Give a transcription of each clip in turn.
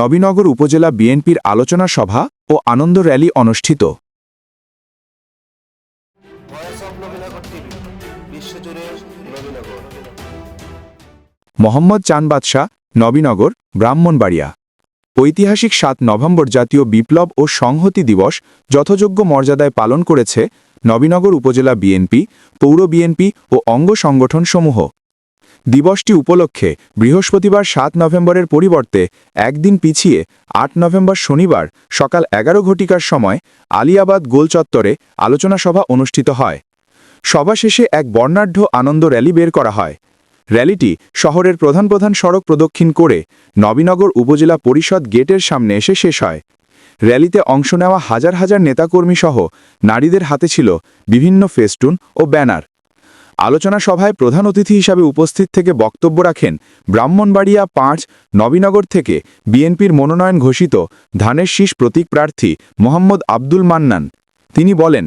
নবীনগর উপজেলা বিএনপির আলোচনা সভা ও আনন্দ র্যালি অনুষ্ঠিত। মোহাম্মদ চান বাদশাহ, নবীনগর, ব্রাহ্মণবাড়িয়া। ঐতিহাসিক সাত নভেম্বর জাতীয় বিপ্লব ও সংহতি দিবস যথাযোগ্য মর্যাদায় পালন করেছে নবীনগর উপজেলা বিএনপি, পৌর বিএনপি ও অঙ্গ সংগঠনসমূহ। দিবসটি উপলক্ষে বৃহস্পতিবার সাত নভেম্বরের পরিবর্তে একদিন পিছিয়ে আট নভেম্বর শনিবার সকাল এগারো ঘটিকার সময় আলিয়াবাদ গোলচত্বরে আলোচনা সভা অনুষ্ঠিত হয়। সভা শেষে এক বর্ণাঢ্য আনন্দ র্যালি বের করা হয়। র্যালিটি শহরের প্রধান প্রধান সড়ক প্রদক্ষিণ করে নবীনগর উপজেলা পরিষদ গেটের সামনে এসে শেষ হয়। র্যালিতে অংশ নেওয়া হাজার হাজার নেতাকর্মী সহ নারীদের হাতে ছিল বিভিন্ন ফেস্টুন ও ব্যানার। আলোচনা সভায় প্রধান অতিথি হিসাবে উপস্থিত থেকে বক্তব্য রাখেন ব্রাহ্মণবাড়িয়া পাঁচ, নবীনগর থেকে বিএনপির মনোনয়ন ঘোষিত ধানের শীষ প্রতীক প্রার্থী মোহাম্মদ আব্দুল মান্নান। তিনি বলেন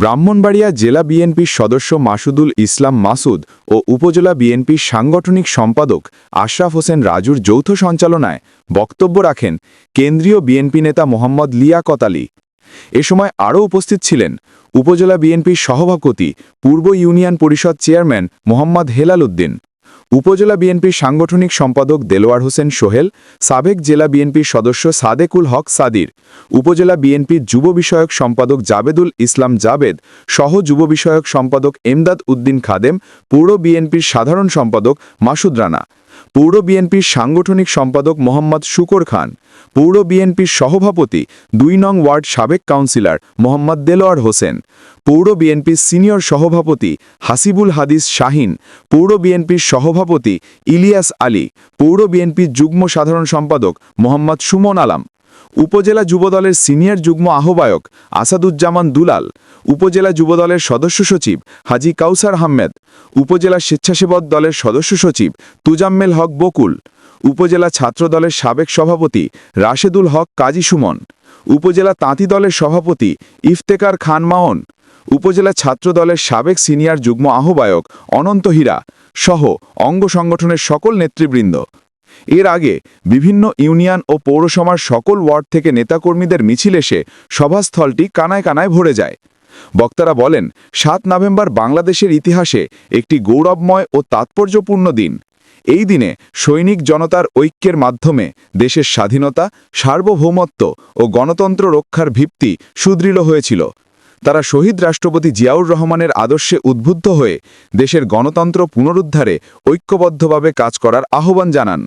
ব্রাহ্মণবাড়িয়া জেলা বিএনপির সদস্য মাসুদুল ইসলাম মাসুদ ও উপজেলা বিএনপির সাংগঠনিক সম্পাদক আশরাফ হোসেন রাজুর যৌথ সঞ্চালনায় বক্তব্য রাখেন কেন্দ্রীয় বিএনপি নেতা মোহাম্মদ লিয়া কতালি এ সময় আরও উপস্থিত ছিলেন উপজেলা বিএনপির সহভাপতি পূর্ব ইউনিয়ন পরিষদ চেয়ারম্যান মোহাম্মদ হেলাল উদ্দিন। উপজেলা বিএনপির সাংগঠনিক সম্পাদক দেলোয়ার হোসেন সোহেল, সাবেক জেলা বিএনপির সদস্য সাদেকুল হক সাদির, উপজেলা বিএনপির যুব বিষয়ক সম্পাদক জাবেদুল ইসলাম জাবেদ, সহ যুব বিষয়ক সম্পাদক এমদাদ উদ্দিন খাদেম, পৌর বিএনপির সাধারণ সম্পাদক মাসুদ রানা। পৌর বিএনপির সাংগঠনিক সম্পাদক মোহাম্মদ শুকর খান পৌর বিএনপির সহভাপতি দুই নং ওয়ার্ড সাবেক কাউন্সিলর মোহাম্মদ দেলোয়ার হোসেন পৌর বিএনপির সিনিয়র সহভাপতি হাসিবুল হাদিস শাহিন পৌর বিএনপির সহভাপতি ইলিয়াস আলী পৌর বিএনপির যুগ্ম সাধারণ সম্পাদক মোহাম্মদ সুমন আলাম। উপজেলা যুবদলের সিনিয়র যুগ্ম আহ্বায়ক আসাদুজ্জামান দুলাল, উপজেলা যুবদলের সদস্য সচিব হাজি কাউসার আহমেদ, উপজেলা স্বেচ্ছাসেবক দলের সদস্য সচিব তুজাম্মেল হক বকুল, উপজেলা ছাত্র দলের সাবেক সভাপতি রাশেদুল হক কাজী সুমন, উপজেলা তাঁতি দলের সভাপতি ইফতেকার খান মাওন, উপজেলা ছাত্র দলের সাবেক সিনিয়র যুগ্ম আহ্বায়ক অনন্ত হীরা সহ অঙ্গ সংগঠনের সকল নেতৃবৃন্দ। এর আগে বিভিন্ন ইউনিয়ন ও পৌরসভার সকল ওয়ার্ড থেকে নেতাকর্মীদের মিছিল এসে সভাস্থলটি কানায় কানায় ভরে যায়। বক্তারা বলেন, সাত নভেম্বর বাংলাদেশের ইতিহাসে একটি গৌরবময় ও তাৎপর্যপূর্ণ দিন। এই দিনে সৈনিক জনতার ঐক্যের মাধ্যমে দেশের স্বাধীনতা, সার্বভৌমত্ব ও গণতন্ত্র রক্ষার ভিত্তি সুদৃঢ় হয়েছিল। তারা শহীদ রাষ্ট্রপতি জিয়াউর রহমানের আদর্শে উদ্বুদ্ধ হয়ে দেশের গণতন্ত্র পুনরুদ্ধারে ঐক্যবদ্ধভাবে কাজ করার আহ্বান জানান।